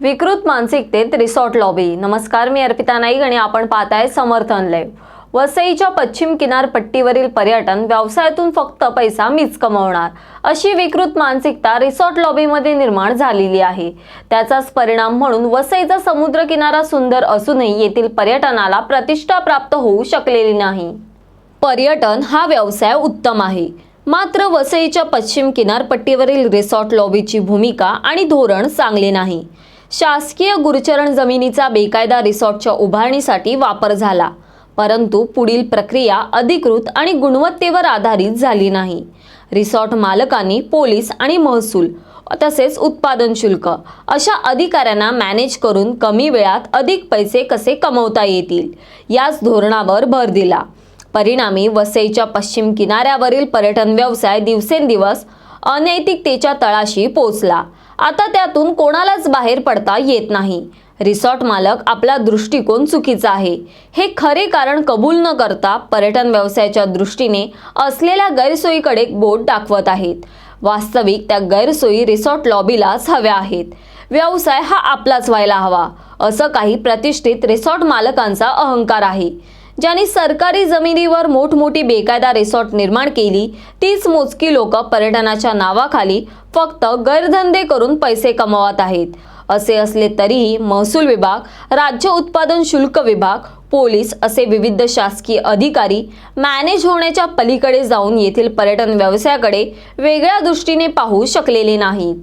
विकृत मानसिकतेत resort lobby. नमस्कार मी अर्पिता नाईक आणि आपण पाहताय समर्थन लाईव्ह. वसईच्या पश्चिम किनारपट्टीवरील पर्यटन व्यवसायातून फक्त पैसा मीच कमवणार अशी विकृत मानसिकता रिसॉर्ट लॉबीमध्ये निर्माण झालेली आहे. त्याचाच परिणाम म्हणून वसईचा समुद्र किनारा सुंदर असूनही येथील पर्यटनाला प्रतिष्ठा प्राप्त होऊ शकलेली नाही. पर्यटन हा व्यवसाय उत्तम आहे. मात्र वसईच्या पश्चिम किनारपट्टीवरील रिसॉर्ट लॉबीची भूमिका आणि धोरण चांगले नाही. शासकीय गुरचरण जमिनीचा बेकायदा रिसॉर्टच्या उभारणीसाठी वापर झाला. परंतु पुढील प्रक्रिया अधिकृत आणि गुणवत्तेवर आधारित झाली नाही. रिसॉर्ट मालकांनी पोलीस आणि महसूल तसेच उत्पादन शुल्क अशा अधिकाऱ्यांना मॅनेज करून कमी वेळात अधिक पैसे कसे कमवता येतील याच धोरणावर भर दिला. परिणामी वसईच्या पश्चिम किनाऱ्यावरील पर्यटन व्यवसाय दिवसेंदिवस अनैतिकतेच्या तळाशी पोचला. आता त्यातून कोणालाच बाहेर पडता येत नाही. रिसॉर्ट मालक आपला दृष्टिकोन चुकीचा आहे. हे खरे कारण कबूल न करता पर्यटन व्यवसायाच्या दृष्टीने असलेल्या गैरसोयीकडे बोट दाखवत आहेत. वास्तविक त्या गैरसोयी रिसॉर्ट लॉबीलाच हव्या आहेत. व्यवसाय हा आपलाच व्हायला हवा. असं काही प्रतिष्ठित रिसॉर्ट मालकांचा अहंकार आहे. ज्यांनी सरकारी जमिनीवर मोठमोठी बेकायदा रिसॉर्ट निर्माण केली तीच मोजकी लोक पर्यटनाच्या नावाखाली फक्त गैरधंदे करून पैसे कमवत आहेत. असे असले तरीही महसूल विभाग राज्य उत्पादन शुल्क विभाग पोलीस असे विविध शासकीय अधिकारी मॅनेज होण्याच्या पलीकडे जाऊन येथील पर्यटन व्यवसायाकडे वेगळ्या दृष्टीने पाहू शकलेले नाहीत.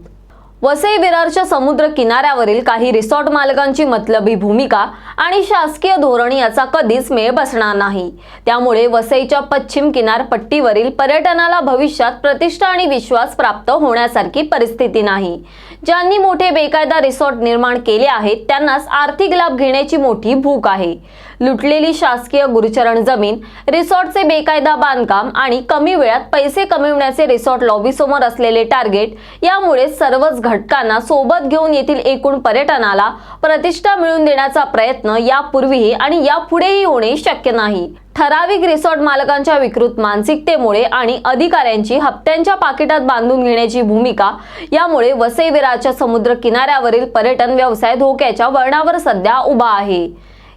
वसई विरारच्या समुद्र किनाऱ्यावरील काही रिसॉर्ट मालकांची मतलबी भूमिका आणि शासकीय धोरण याचा कधीच मेळ बसणार नाही. त्यामुळे वसईच्या पश्चिम किनारपट्टीवरील पर्यटनाला भविष्यात प्रतिष्ठा आणि विश्वास प्राप्त होण्यासारखी परिस्थिती नाही. ज्यांनी मोठे बेकायदा रिसॉर्ट निर्माण केले आहेत त्यांनाच आर्थिक लाभ घेण्याची मोठी भूक आहे. लुटलेली शासकीय गुरुचरण जमीन रिसॉर्टचे बेकायदा बांधकाम आणि कमी वेळात पैसे कमविण्याचे रिसॉर्ट लॉबीसमोर असलेले टार्गेट यामुळे सर्वच घटकांना सोबत घेऊन येथील एकूण पर्यटनाला प्रतिष्ठा मिळवून देण्याचा प्रयत्न यापूर्वीही आणि यापुढेही होणे शक्य नाही. ठराविक रिसॉर्ट मालकांच्या विकृत मानसिकतेमुळे आणि अधिकाऱ्यांची हप्त्यांच्या पाकिटात बांधून घेण्याची भूमिका यामुळे वसईविराच्या समुद्र किनाऱ्यावरील पर्यटन व्यवसाय धोक्याच्या वळणावर सध्या उभा आहे.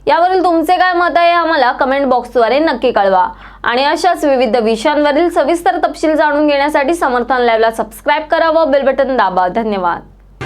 यावरील तुमचे काय मत आहे आम्हाला कमेंट बॉक्सद्वारे नक्की कळवा. आणि अशाच विविध विषयांवरील सविस्तर तपशील जाणून घेण्यासाठी समर्थन लाईव्हला सबस्क्राईब करा व बेल बटन दाबा. धन्यवाद.